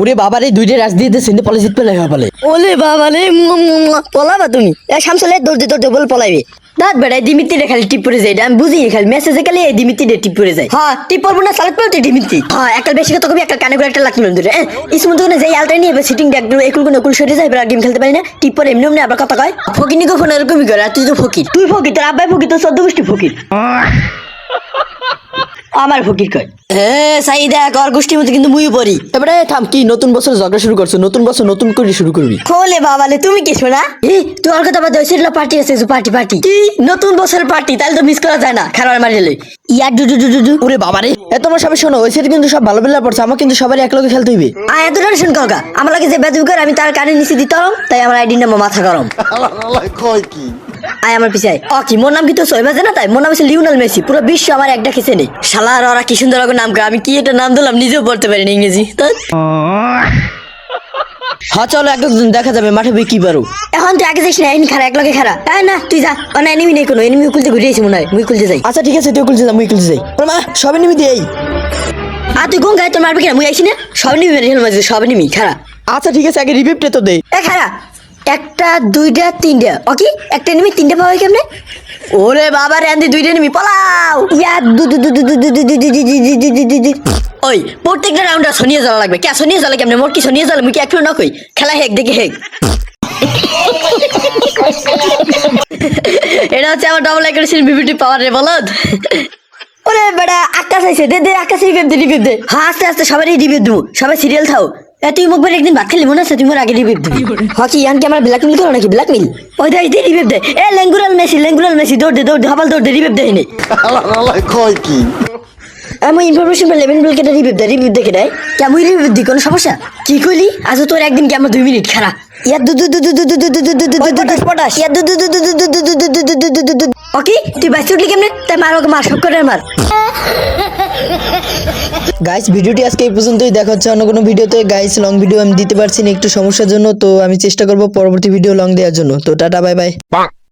ওরে বাবারে দুইটা রাজ দিয়ে সিন্ধে পলে জিত পেলে। বলে ওলে বাবা রে পলাবা তুমি। এ শামসলে দৌড়তে দৌড়তে বল পলাইবে। দাঁত বেড়াই দিমিতি রে খালি টিপ পরে যায় আমি বুঝি খালি মেসেজে খালি এই দিমিতি রে টিপ পরে যায়। হ্যাঁ টিপ পরবো না সালাদ পড়তে দিমিতি হ্যাঁ একাল বেশি কথা কবি একাল কানে করে একটা লাগল ধরে। ইসমুন তো যাই আলটাই নিয়ে এবার সিটিং ব্যাগ একুল কোন একুল সরে যায় এবার গেম খেলতে পারি না। টিপ পরে এমনি এমনি আবার কথা কয় ফকিনি কখন এরকমই করে আর তুই তো ফকির। তুই ফকির তোর আব্বাই ফকির তোর সদ্য গোষ্ঠী ফকির আমার ফকির কয় হ্যাঁ সাই দেখ আর গোষ্ঠীর মধ্যে কিন্তু মুই পড়ি। এবারে থাম কি নতুন বছর ঝগড়া শুরু করছ? নতুন বছর নতুন করে শুরু করবি। খোলে বাবালে তুমি কি শোনা? এই তুই ওর কথা বাদ সেটা পার্টি আছে পার্টি পার্টি কি? নতুন বছরের পার্টি তাহলে তো মিস করা যায় না খারাপ মারিলে ইয়ার ডু ডু ডু ডু ডু। ওরে বাবারে এ তোমরা সবাই শোনো ওই সেটা কিন্তু সব ভালো বেলা পড়ছে আমার কিন্তু সবারই এক লগে খেলতে হইবে। আয় এত টেনশন কাকা আমার লাগে যে বেদবি করে আমি তার কানে নিচে দিতাম তাই আমার আইডি নাম মাথা গরম। কয় কি? আয় আমার পিছায় ও কি মোর নাম কি তো সই বাজে না তাই মোর নাম হচ্ছে লিওনাল মেসি। পুরো বিশ্ব আমার একটা খেছে নেই শালা আর ওরা কি সুন্দর নাম আমি কি একটা নাম দিলাম নিজেও পড়তে পারি না ইংরেজি। তো? হ্যাঁ চলো একজন দেখা যাবে মাঠে বই কি পারো। এখন তুই আগে যাইস না এনি খারা এক লগে খারা হ্যাঁ না তুই যা। না এনিমি নেই কোনো এনিমি খুলতে ঘুরিয়েছি মনে হয় মুই খুলতে যাই। আচ্ছা ঠিক আছে তুই খুলছে যা মুই খুলছে যাই। মা সবাই নিবি দেই আর তুই কোন গায়ে তোর মারবি কিনা? মুই আইসি না? সব নিবি মেরে হেলমাজি সব নিবি খারা আচ্ছা ঠিক আছে আগে রিভিপটা তো দেই এ খারা একটা দুইটা তিনটা ওকে একটা নিবি তিনটা পাওয়া কেমনে ওরে বাবা রে আন্দি দুইটা নিবি পলাও ইয়া দু দু দু দু দু দু দু দু দু দু দু দু দু দু দু ওই প্রত্যেকটা রাউন্ডে সনিয়ে জ্বালা লাগবে কে সনিয়ে জ্বালা কেমনে মোর কি সনিয়ে জ্বালা কি একটু না কই খেলা হেক দেখে হেক এটা হচ্ছে আমার ডবল অ্যাগ্রেসিভ বিবিটি পাওয়ার রে বলদ ওরে বেটা আকাশ আইছে দে দে আকাশে রিভিউ দে রিভিউ দে হ্যাঁ আস্তে আস্তে সবারই রিভিউ দেবো সবাই সিরিয়াল থাও এ তুই মুখ একদিন ভাত খেলি মনে আছে? তুমি মোর আগে রিভিউ দিবি হকি ইয়ান কি আমার ব্ল্যাকমেল করো নাকি? ব্ল্যাকমেল ওই দেখ দে রিভিউ দে। এ লেঙ্গুরাল মেসি লেঙ্গুরাল মেসি দৌড় দে দৌড় দে হাবাল দৌড় দে রিভিউ দে নে কয় কি? আমি ইনফরমেশন পেলে লেভেন বিল কেটে রিভিউ দে রিভিউ দেখে দেয় কেমন রিভিউ দি কোনো সমস্যা? কি কইলি? আজ তোর একদিন কেমন দুই মিনিট খারা ইয়া দু দু ইয়া গাইস ভিডিওটি আজকে এই পর্যন্তই দেখা হচ্ছে অন্য কোনো ভিডিওতে গাইস লং ভিডিও আমি দিতে পারছি না একটু সমস্যার জন্য তো আমি চেষ্টা করব পরবর্তী ভিডিও লং দেওয়ার জন্য তো টাটা বাই বাই